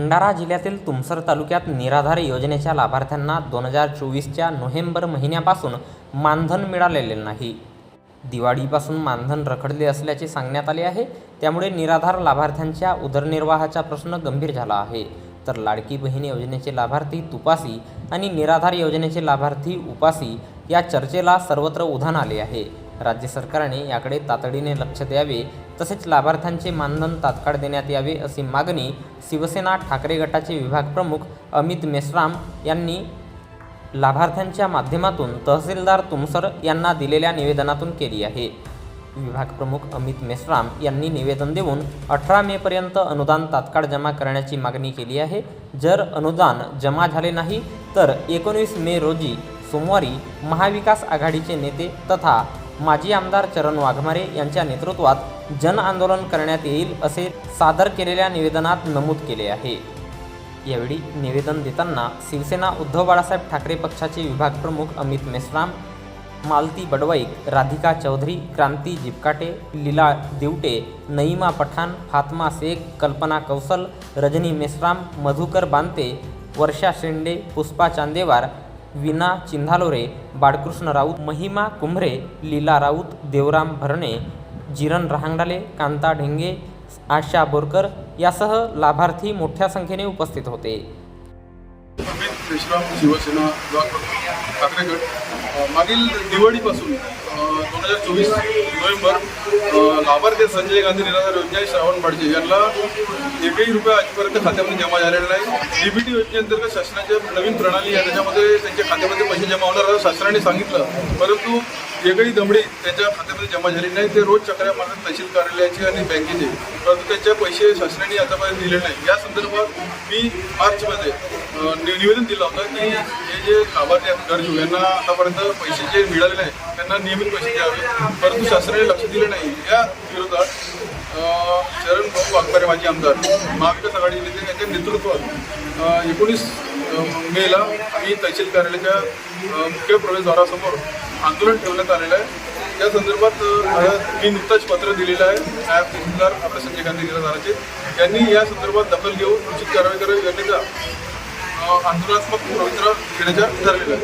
भंडारा जिल्ह्यातील तुमसर तालुक्यात निराधार योजनेच्या लाभार्थ्यांना दोन हजार चोवीसच्या नोव्हेंबर महिन्यापासून मानधन मिळालेले नाही. दिवाळीपासून मानधन रखडले असल्याचे सांगण्यात आले आहे. त्यामुळे निराधार लाभार्थ्यांच्या उदरनिर्वाहाचा प्रश्न गंभीर झाला आहे. तर लाडकी बहीण योजनेचे लाभार्थी तुपासी आणि निराधार योजनेचे लाभार्थी उपासी या चर्चेला सर्वत्र उधाण आले आहे. राज्य सरकारने याकडे तातडीने लक्ष द्यावे तसेच लाभार्थ्यांचे मानधन तात्काळ देण्यात यावे अशी मागणी शिवसेना ठाकरे गटाचे विभाग प्रमुख अमित मेश्राम यांनी लाभार्थ्यांच्या माध्यमातून तहसीलदार तुमसर यांना दिलेल्या निवेदनातून केली आहे. विभाग प्रमुख अमित मेश्राम यांनी निवेदन देऊन अठरा मेपर्यंत अनुदान तात्काळ जमा करण्याची मागणी केली आहे. जर अनुदान जमा झाले नाही तर एकोणीस मे रोजी सोमवारी महाविकास आघाडीचे नेते तथा माजी आमदार चरण वाघमारे यांच्या नेतृत्वात जन आंदोलन करण्यात येईल असे सादर केलेल्या निवेदनात नमूद केले आहे. यावेळी निवेदन देताना शिवसेना उद्धव बाळासाहेब ठाकरे पक्षाचे विभाग प्रमुख अमित मेश्राम मालती बडवाईक राधिका चौधरी क्रांती जिपकाटे लीला दिवटे नईमा पठाण फातमा शेख कल्पना कौशल रजनी मेश्राम मधुकर बांते वर्षा शेंडे पुष्पा चांदेवार विना चिंधालोरे बाळकृष्ण राऊत महिमा कुंभरे लीला राऊत देवराम भरणे जिरण रहांगडाले कांता ढेंगे आशा बोरकर यासह लाभार्थी मोठ्या संख्येने उपस्थित होते. शिवसेना ठाकरे गट मागील दिवाळीपासून दोन हजार चोवीस नोव्हेंबर लाभार्थी संजय गांधी निराधार योजना श्रावण बाडजे यांना एकही रुपये आजपर्यंत खात्यामध्ये जमा झालेला नाही. डीबीटी योजनेअंतर्गत शासनाच्या नवीन प्रणाली आहे. त्याच्यामध्ये त्यांच्या खात्यामध्ये पैसे जमा होणार असं शासनाने सांगितलं. परंतु एकही दमडी त्यांच्या खात्यामध्ये जमा झाली नाही. ते रोज चक्र्या मारतात तहसील कार्यालयाचे आणि बँकेचे. परंतु त्यांचे पैसे शासनाने आतापर्यंत दिले नाही. या संदर्भात मी मार्चमध्ये निवेदन दिलं होतं की जे लाभार्थी आहेत गरजू यांना आतापर्यंत पैसे जे मिळाले नाही त्यांना नियमित पैसे द्यावे. परंतु शासनाने लक्ष दिलं नाही. या विरोधात शरण भाऊ वाघमारे माजी आमदार महाविकास आघाडी नेते यांच्या नेतृत्वात एकोणीस मेला आम्ही तहसील कार्यालयाच्या मुख्य प्रवेशद्वारासमोर आंदोलन ठेवण्यात आलेलं आहे. त्या संदर्भात मी नुकताच पत्र दिलेलं आहे. नायब तहसीलदार आपल्या संजय गांधी निराधाराचे. त्यांनी या संदर्भात दखल घेऊन उचित कारवाई करावी करण्याचा आंदोलनात्मक पवित्र घेण्याच्या ठरलेलं आहे.